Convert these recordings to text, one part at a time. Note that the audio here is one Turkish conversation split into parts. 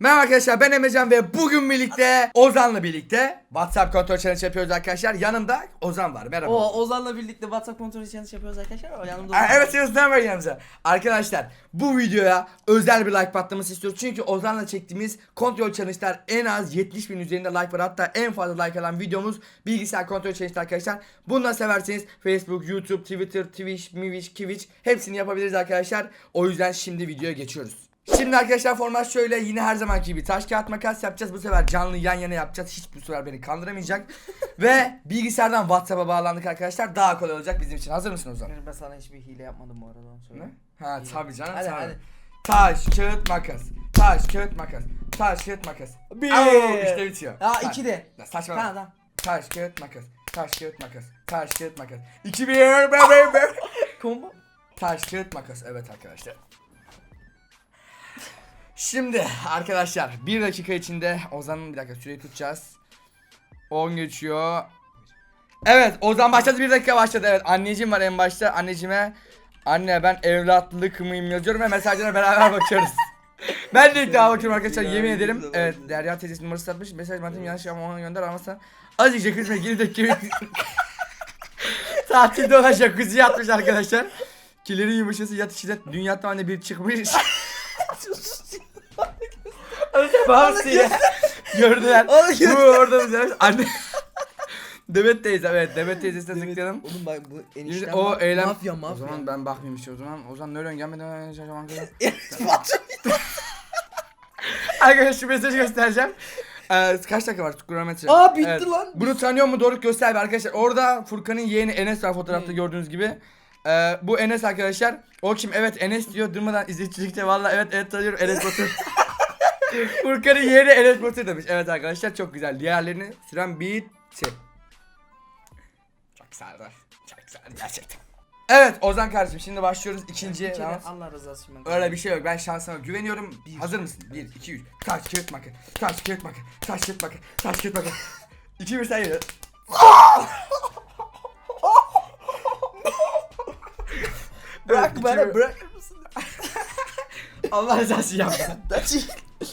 Merhaba arkadaşlar ben Emrecan ve bugün birlikte Ozan'la birlikte WhatsApp kontrol challenge yapıyoruz arkadaşlar. Yanımda Ozan var. Merhaba. O Ozan'la birlikte WhatsApp kontrol challenge yapıyoruz arkadaşlar. O yanımda Aa, Ozan. evet Ozan var yanımıza. Arkadaşlar bu videoya özel bir like patlaması istiyoruz. Çünkü Ozan'la çektiğimiz kontrol challenge'lar en az 70 bin üzerinde like var. Hatta en fazla like alan videomuz bilgisayar kontrol challenge arkadaşlar. Bunu da severseniz Facebook, YouTube, Twitter, Twitch, Mivish, Twitch hepsini yapabiliriz arkadaşlar. O yüzden şimdi videoya geçiyoruz. Şimdi arkadaşlar format şöyle yine her zamanki gibi taş kağıt makas yapacağız. Bu sefer canlı yan yana yapacağız. Hiç bu sefer beni kandıramayacak. Ve bilgisayardan WhatsApp'a bağlandık arkadaşlar. Daha kolay olacak bizim için. Hazır mısın Ozan? Ben sana hiçbir hile yapmadım bu arada onu söyle. Ne? Ha tabii canım Hadi, tabii. hadi. Taş, kağıt, makas. Taş, kağıt, makas. Taş, kağıt, makas. Bir. Au, işte bitiyor. Ya Ha, iki de. ya Saçma. Tamam tamam. Taş, kağıt, makas. Taş, kağıt, makas. Taş, kağıt, makas. İki bir be be be. Combo. Taş, kağıt, makas. Evet arkadaşlar. Şimdi arkadaşlar bir dakika içinde Ozan'ın bir dakika süreyi tutacağız. 10 geçiyor. Evet Ozan başladı bir dakika başladı evet anneciğim var en başta anneciğime Anne ben evlatlık mıyım yazıyorum ve mesajlara beraber bakıyoruz. ben de ilk daha bakıyorum arkadaşlar yemin ederim. Evet Derya teyzesi numarası atmış mesaj mantığım yanlış ama ona gönder ama azıcık kızma geri de kimi Tatilde ona jacuzzi atmış arkadaşlar. Kilerin yumuşası yat içinde dünya tane bir çıkmış. Babası ya. Gördüler. Onu Bu orada güzel. Anne. Demet teyze evet Demet teyzesine tıklayalım. Oğlum bak bu enişten o ma- eylem Mafya O mafya. zaman ben bakmayayım işte o zaman. O zaman ne öyle gelmeden önce o zaman kadar. Arkadaşlar şu mesajı göstereceğim. Ee, kaç dakika var kronometre? Aa, bitti lan. Bunu tanıyor mu Doruk göster bir arkadaşlar. Orada Furkan'ın yeğeni Enes var fotoğrafta Ne? gördüğünüz gibi. Ee, bu Enes arkadaşlar. O kim? Evet Enes diyor durmadan izleyicilikte valla evet evet tanıyorum Enes Batur. Furkan'ın yeğeni Enes Batur demiş. Evet arkadaşlar çok güzel. Diğerlerini süren bitti. Çok güzeldi. Çok güzeldi gerçekten. Evet Ozan kardeşim şimdi başlıyoruz ikinci Bir kere round. Allah için. ben- Öyle bir şey yok. Ben şansıma güveniyorum. Hazır mısın? 1 2 3. Taş kağıt makas. Taş kağıt makas. Taş kağıt makas. Taş kağıt makas. 2 1 sen yürü. Bırak bana bırakır mısın? Allah rızası yapma. Daçı.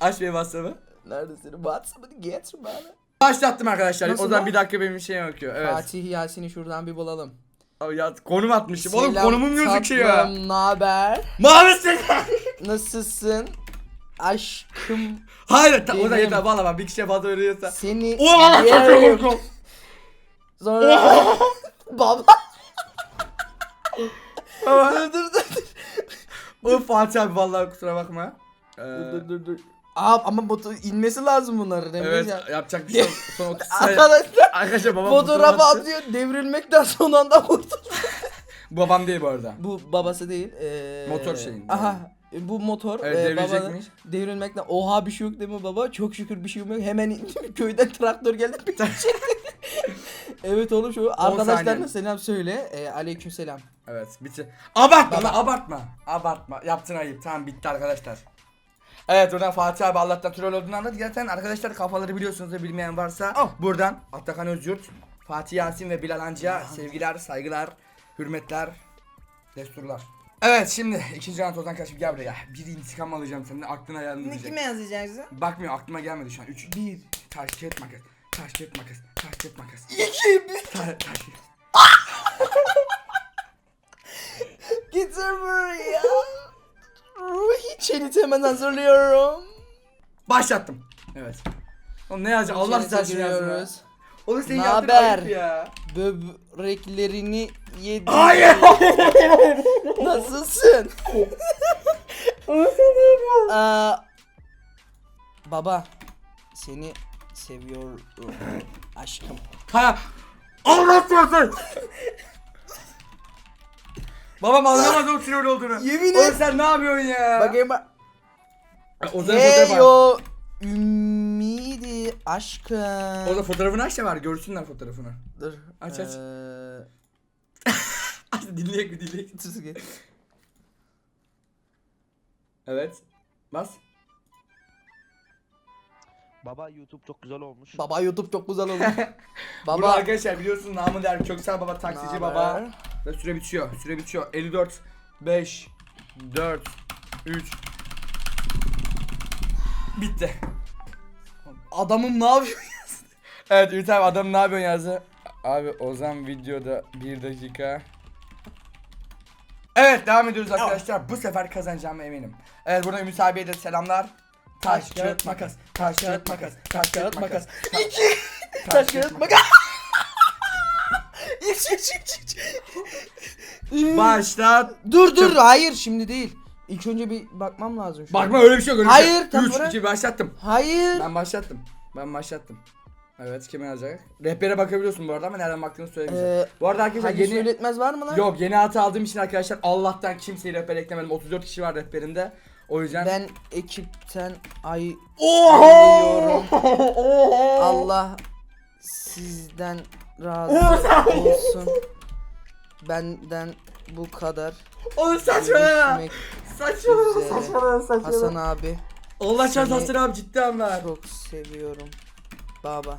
Aç benim WhatsApp'ı. Neredesin? WhatsApp'ını getir bana. Başlattım arkadaşlar. Nasıl o zaman lan? bir dakika benim şey bakıyor. Evet. Fatih Yasin'i şuradan bir bulalım. Abi ya konum atmışım. Oğlum Selam konumum gözüküyor. tatlım, naber? Maalesef. Nasılsın? Aşkım Hayır. Ta, o da Benim- yeter. Valla bak bir kişiye fazla veriyorsa. seni Oha çok yerim. korkunç. Sonra baba dur dur dur. Oğlum Fatih abi vallahi kusura bakma. Ee, Dur dur dur dur. Aa ama botu inmesi lazım bunların Evet Emrecan. yapacak bir şey yok. Son 30 saniye. Arkadaşlar Arkadaşlar babam fotoğrafı fotoğraf attı. atıyor devrilmekten son anda kurtuldu. Babam değil bu arada. Bu babası değil. Ee, Motor şeyin. Aha bu motor Evet, e, babanın devrilecekmiş. devrilmekten oha bir şey yok değil mi baba? Çok şükür bir şey yok. Hemen indi, köyden traktör geldi bir şey. Evet oğlum şu arkadaşlarına saniye. selam söyle. E, aleyküm selam. Evet bitti. Abartma lan abartma. Abartma. Yaptın ayıp. Tamam bitti arkadaşlar. Evet buradan Fatih abi Allah'tan troll olduğunu anladık. Zaten arkadaşlar kafaları biliyorsunuz da bilmeyen varsa Oh. buradan Atakan Özyurt, Fatih Yasin ve Bilal Ancı'ya sevgiler, saygılar, hürmetler, desturlar. Evet şimdi ikinci round Ozan kaçıp gel buraya. Bir intikam alacağım senden aklına yanılmayacak. yazacaksın? Bakmıyor aklıma gelmedi şu an. 3 Bir. taş kağıt makas. Taş kağıt makas. Taş kağıt makas. İki. Bir. Ta- taş. Getir buraya. Ruhi çenit hemen hazırlıyorum. Başlattım. Evet. Oğlum ne yazacak? Allah yazsın ya. giriyoruz. Oğlum senin Naber? yaptığın ayıp ya. Böbreklerini yedim. Hayır. Nasılsın? Aa, baba seni seviyorum aşkım. ha. Allah rızası. Babam anlamadı o troll olduğunu. Yemin Oğlum et. sen ne yapıyorsun ya? Bakayım bak. Ozan'ın fotoğrafı var. Heyo ümidi aşkım. Orada fotoğrafını aç da var görsünler fotoğrafını. Dur. Aç, aç. Ee, Aç dinleyek mi dinleyek. dur, dur. Evet. Bas. Baba YouTube çok güzel olmuş. Baba YouTube çok güzel oldu. Baba. baba. arkadaşlar biliyorsunuz namı değer Köksal Baba taksici baba. Ve süre bitiyor. Süre bitiyor. 54 5 4 3 Bitti. Adamım ne yapıyor? Evet Ümit abi adam ne yapıyorsun yazdı. Abi Ozan videoda bir dakika. Evet devam ediyoruz arkadaşlar. Bu sefer kazanacağıma eminim. Evet burada Ümit abiye de selamlar. Taş, kağıt, makas. Taş, kağıt, makas. Taş, kağıt, makas. İki. Taş kağıt makas. İç iç iç iç. Başlat. Dur dur hayır şimdi değil. İlk önce bir bakmam lazım. şu an. Bakma öyle bir şey yok. öyle bir Hayır, şey. tam 3, bırak. 2, başlattım. Hayır. Ben başlattım. Ben başlattım. Evet kime yazacak? Rehbere bakabiliyorsun bu arada ama nereden baktığını söylemeyeceğim. Ee, bu arada arkadaşlar Hadi yeni... söyletmez var mı lan? Yok yeni hata aldığım için arkadaşlar Allah'tan kimseyi rehber eklemedim. 34 kişi var rehberimde. O yüzden... Ben ekipten ay Oho! Allah sizden razı olsun. Benden bu kadar. Oğlum saçmalama. Görüşmek Saçmalama üzere. saçmalama saçmalama. Hasan abi Allah çarpsın Hasan abi ciddi anlar. çok seviyorum. Baba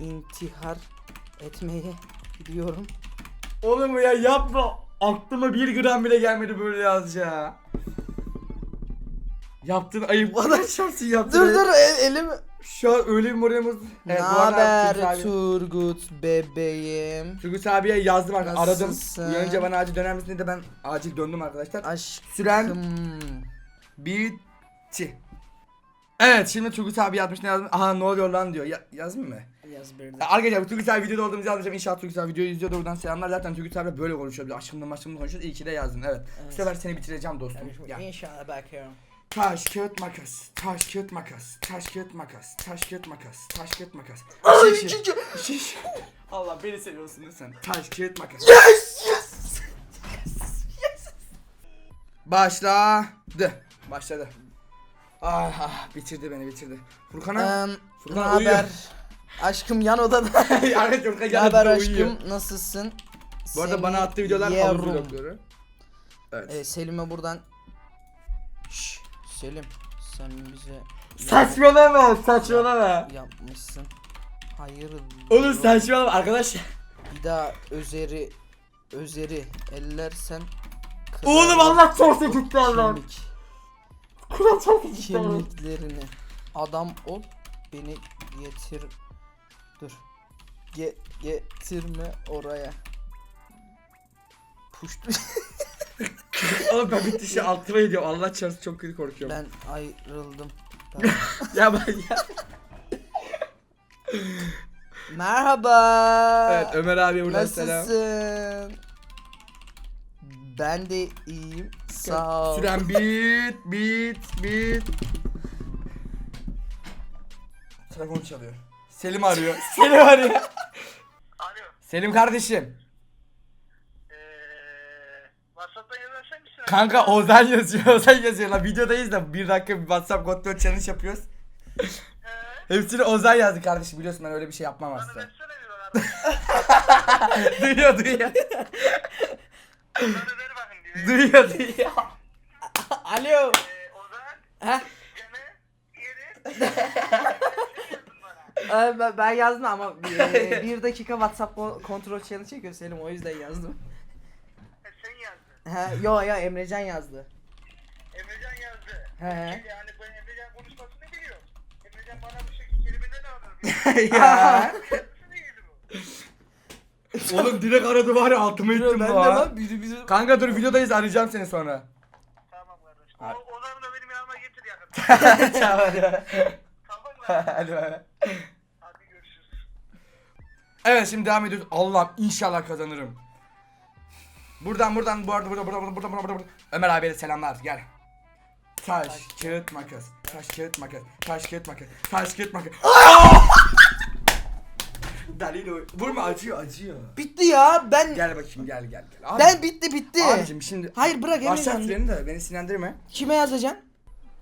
intihar etmeye gidiyorum. Oğlum ya yapma. Aklıma bir gram bile gelmedi böyle yazacağı. Yaptın ayıp. Allah çarpsın yaptın. Dur dur el, elim. Şu an öyle bir moralimiz. Evet, bu arada haber Turgut abi- Turgut bebeğim? Turgut abiye yazdım bak aradım. Nasılsın? Uyanınca bana acil döner misin dedi ben acil döndüm arkadaşlar. Aşkım. Süren bitti. Evet şimdi Turgut abi yazmış ne yazmış? Aha ne oluyor lan diyor. Ya, yazdın mı? Yaz bir Ya Arkadaşlar bu Turgut abi videoda olduğumuzu yazacağım. İnşallah Turgut abi videoyu izliyordur buradan selamlar. Zaten Turgut abi böyle konuşuyor. Bir aşkımla maşkımla konuşuyor. İyi ki de yazdın evet. Bu sefer seni bitireceğim dostum. Gel. İnşallah bakıyorum. Taş kağıt makas. Taş kağıt makas. Taş kağıt makas. Taş kağıt makas. Taş kağıt makas. Ay, Şiş, ikinci- şiş. Allah beni seviyorsun lütfen. Taş kağıt makas. Yes yes. Başladı. Başladı. Ah, ah bitirdi beni bitirdi. Furkan'a Um, ne Furkan uyuyor. haber? Aşkım yan odada. yani Furkan ne geldi haber uyuyor. aşkım? Nasılsın? Bu arada Seni bana attığı videolar havuz yerim. vlogları. Evet. Ee, Selim'e buradan Selim sen bize Saçmalama saçmalama. yapmışsın. Hayır. Oğlum saçmalama arkadaşlar. Bir daha özeri özeri ellersen Oğlum Allah çarpsın gitti Allah. kemik, Kur'an çarpsın gitti Allah. kemiklerini adam ol beni getir dur Ge getirme oraya puştu Oğlum ben bitti şey altıma ediyorum. Allah çarpsın çok kötü korkuyorum. ben ayrıldım Ben- ya ben ya. merhaba Evet Ömer abi buradan selam. nasılsın ben de iyiyim sağ ol Süren bit bit bit. Telefon çalıyor. Selim arıyor. Selim arıyor. Alo. Selim kardeşim. Eee WhatsApp'tan yazarsan misin? Kanka Ozan yazıyor. Ozan yazıyor lan. Videodayız da bir dakika bir WhatsApp kontrol challenge yapıyoruz. He. Hepsini Ozan yazdı kardeşim. Biliyorsun ben öyle bir şey yapmam Bana aslında. versene bir bana. duyuyor duyuyor. Bana ver bakayım diyor. duyuyor duyuyor. alo Eee Ozan. Heh. Gene. Yeri. bana. Ee, ben, ben yazdım ama e, bir dakika WhatsApp ko- kontrol challenge çekiyor Selim o yüzden yazdım. He, yo yo Emrecan yazdı. Emrecan yazdı. He. Yani ben Emrecan konuşmasını biliyorum. Emrecan bana bu şekilde kelimeler alır. ya. Oğlum direkt aradı var ya altıma Ben ettim de bu lan ha. biri bizi. Kanka dur videodayız arayacağım seni sonra. Tamam kardeş. Ha. O, Ozan'ı da benim yanıma getir yakın. Tamam hadi. tamam mı? Hadi bay. Hadi görüşürüz. Evet şimdi devam ediyoruz. Allah'ım inşallah kazanırım. Buradan buradan bu arada burada burada burada burada burada. burada. Ömer abiye de selamlar gel. Taş, kağıt, makas. Taş, kağıt, makas. Taş, kağıt, makas. Taş, kağıt, makas. Dalilo. Vurma acıyor acıyor. Bitti ya ben Gel bakayım gel gel gel. Abi, ben bitti bitti. Abicim şimdi Hayır bırak başlat Emrecan. süreni de beni sinirlendirme. Kime yazacaksın?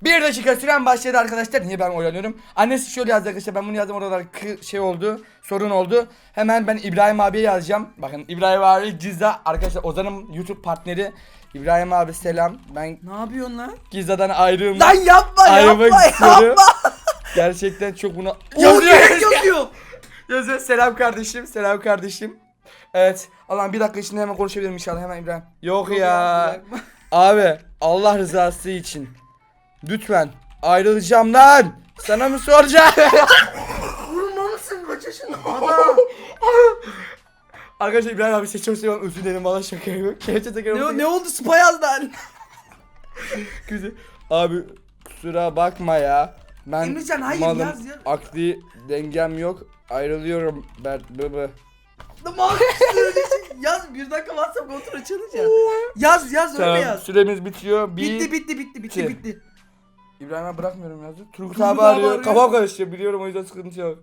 Bir dakika süren başladı arkadaşlar. Niye ben oyalanıyorum? Annesi şöyle yazdı arkadaşlar. Ben bunu yazdım oralar şey oldu. Sorun oldu. Hemen ben İbrahim abiye yazacağım. Bakın İbrahim abi Cizda. Arkadaşlar Ozan'ın YouTube partneri. İbrahim abi selam. Ben Ne yapıyorsun lan? Gizda'dan ayrılmak, Lan yapma ayrılmak yapma istiyorum. yapma. Gerçekten çok buna... O Yazıyor, direkt yazıyor. yazıyor. Selam kardeşim. Selam kardeşim. Evet. Allah'ım bir dakika içinde hemen konuşabilirim inşallah. Hemen İbrahim. Yok, ya. Abi Allah rızası için lütfen Ayrılacağım lan. Sana mı soracağım? Vurmamışsın kaç yaşında adam. Arkadaşlar İbrahim abi size çok seviyorum. Özür dilerim valla şaka yapıyorum. Gerçekten şaka ne, ne oldu Spy yazdan? Güzel. Abi kusura bakma ya. Ben Emrecan, hayır, malım, yaz, yaz. akli dengem yok. Ayrılıyorum Bert baba. Tamam. yaz bir dakika WhatsApp kontrol çalınca. Yaz yaz öyle Tamam yaz. süremiz bitiyor. Bir... Bitti bitti bitti bitti bitti. İbrahim abi bırakmıyorum yazdı. Turgut abi abi arıyor. Kafam karışıyor biliyorum o yüzden sıkıntı yok.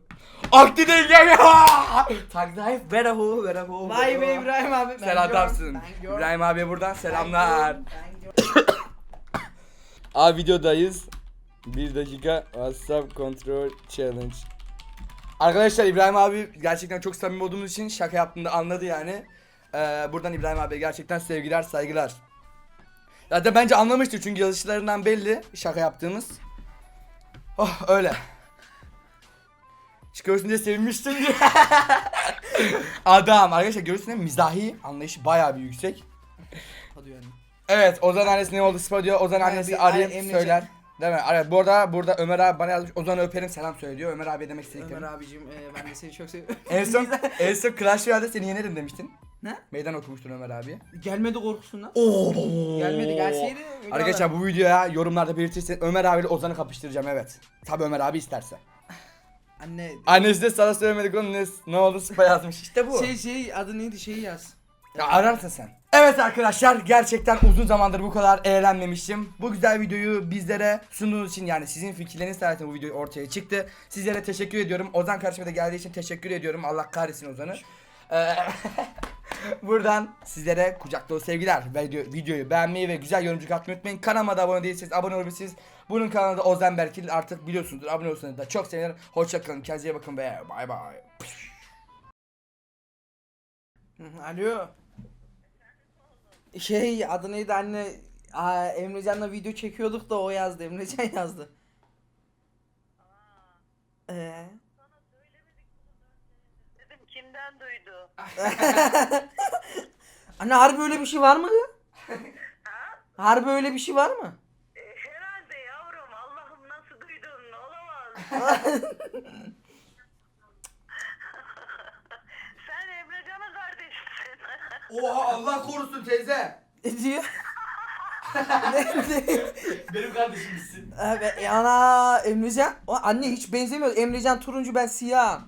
Akli dengem yok. Takdayıf merhaba merhaba. Vay be İbrahim abi. Sen adamsın. İbrahim abiye buradan selamlar. Abi videodayız. Bir dakika WhatsApp kontrol challenge. Arkadaşlar İbrahim abi gerçekten çok samimi olduğumuz için şaka yaptığında anladı yani. Ee, buradan İbrahim abiye gerçekten sevgiler saygılar. Zaten bence anlamıştır çünkü yazışlarından belli şaka yaptığımız. Oh öyle. Şu görüşünce sevinmiştim diye. Adam arkadaşlar görüyorsun mizahi anlayışı bayağı bir yüksek. Hadi yani. Evet Ozan annesi ne oldu Spa diyor. Ozan annesi bir- arayıp söyler. Değil mi? Evet, bu arada burada Ömer abi bana yazmış. Ozan'ı öperim selam söyle diyor. Ömer abi demek istediklerim. Ömer abicim e, ben de seni çok seviyorum. En son, en son Clash Royale'de seni yenerim demiştin. Ne? Meydan okumuştun Ömer abi. Gelmedi korkusundan. Oo. Gelmedi gelseydi. Arkadaşlar bu videoya yorumlarda belirtirseniz Ömer abiyle Ozan'ı kapıştıracağım evet. Tabi Ömer abi isterse. Anne. Annesi de sana söylemedik onun ne, ne oldu Spa yazmış işte bu. Şey şey adı neydi şeyi yaz. Ya ararsın sen. Evet arkadaşlar gerçekten uzun zamandır bu kadar eğlenmemiştim. Bu güzel videoyu bizlere sunduğunuz için yani sizin fikirleriniz sayesinde bu video ortaya çıktı. Sizlere teşekkür ediyorum. Ozan karşıma da geldiği için teşekkür ediyorum. Allah kahretsin Ozan'ı. Ee, Buradan sizlere kucak dolu sevgiler. Video, videoyu beğenmeyi ve güzel yorumcuk atmayı unutmayın. Kanalıma da abone değilseniz abone olabilirsiniz. Bunun kanalı da Ozan Berkil artık biliyorsunuzdur. Abone olursanız da çok sevinirim. Hoşçakalın. Kendinize iyi bakın ve bay bay. Alo. Şey adı neydi anne? Aa, Emrecan'la video çekiyorduk da o yazdı. Emrecan yazdı. Ee, anne harbi öyle bir şey var mı? harbi öyle bir şey var mı? E, herhalde yavrum Allah'ım nasıl duydun olamaz. Sen Emrecan'ın kardeşisin. Oha Allah korusun teyze. Ne diyor? ne, ne? Benim kardeşimsin. Abi, ana Emrecan. O, anne hiç benzemiyor. Emrecan turuncu ben siyah.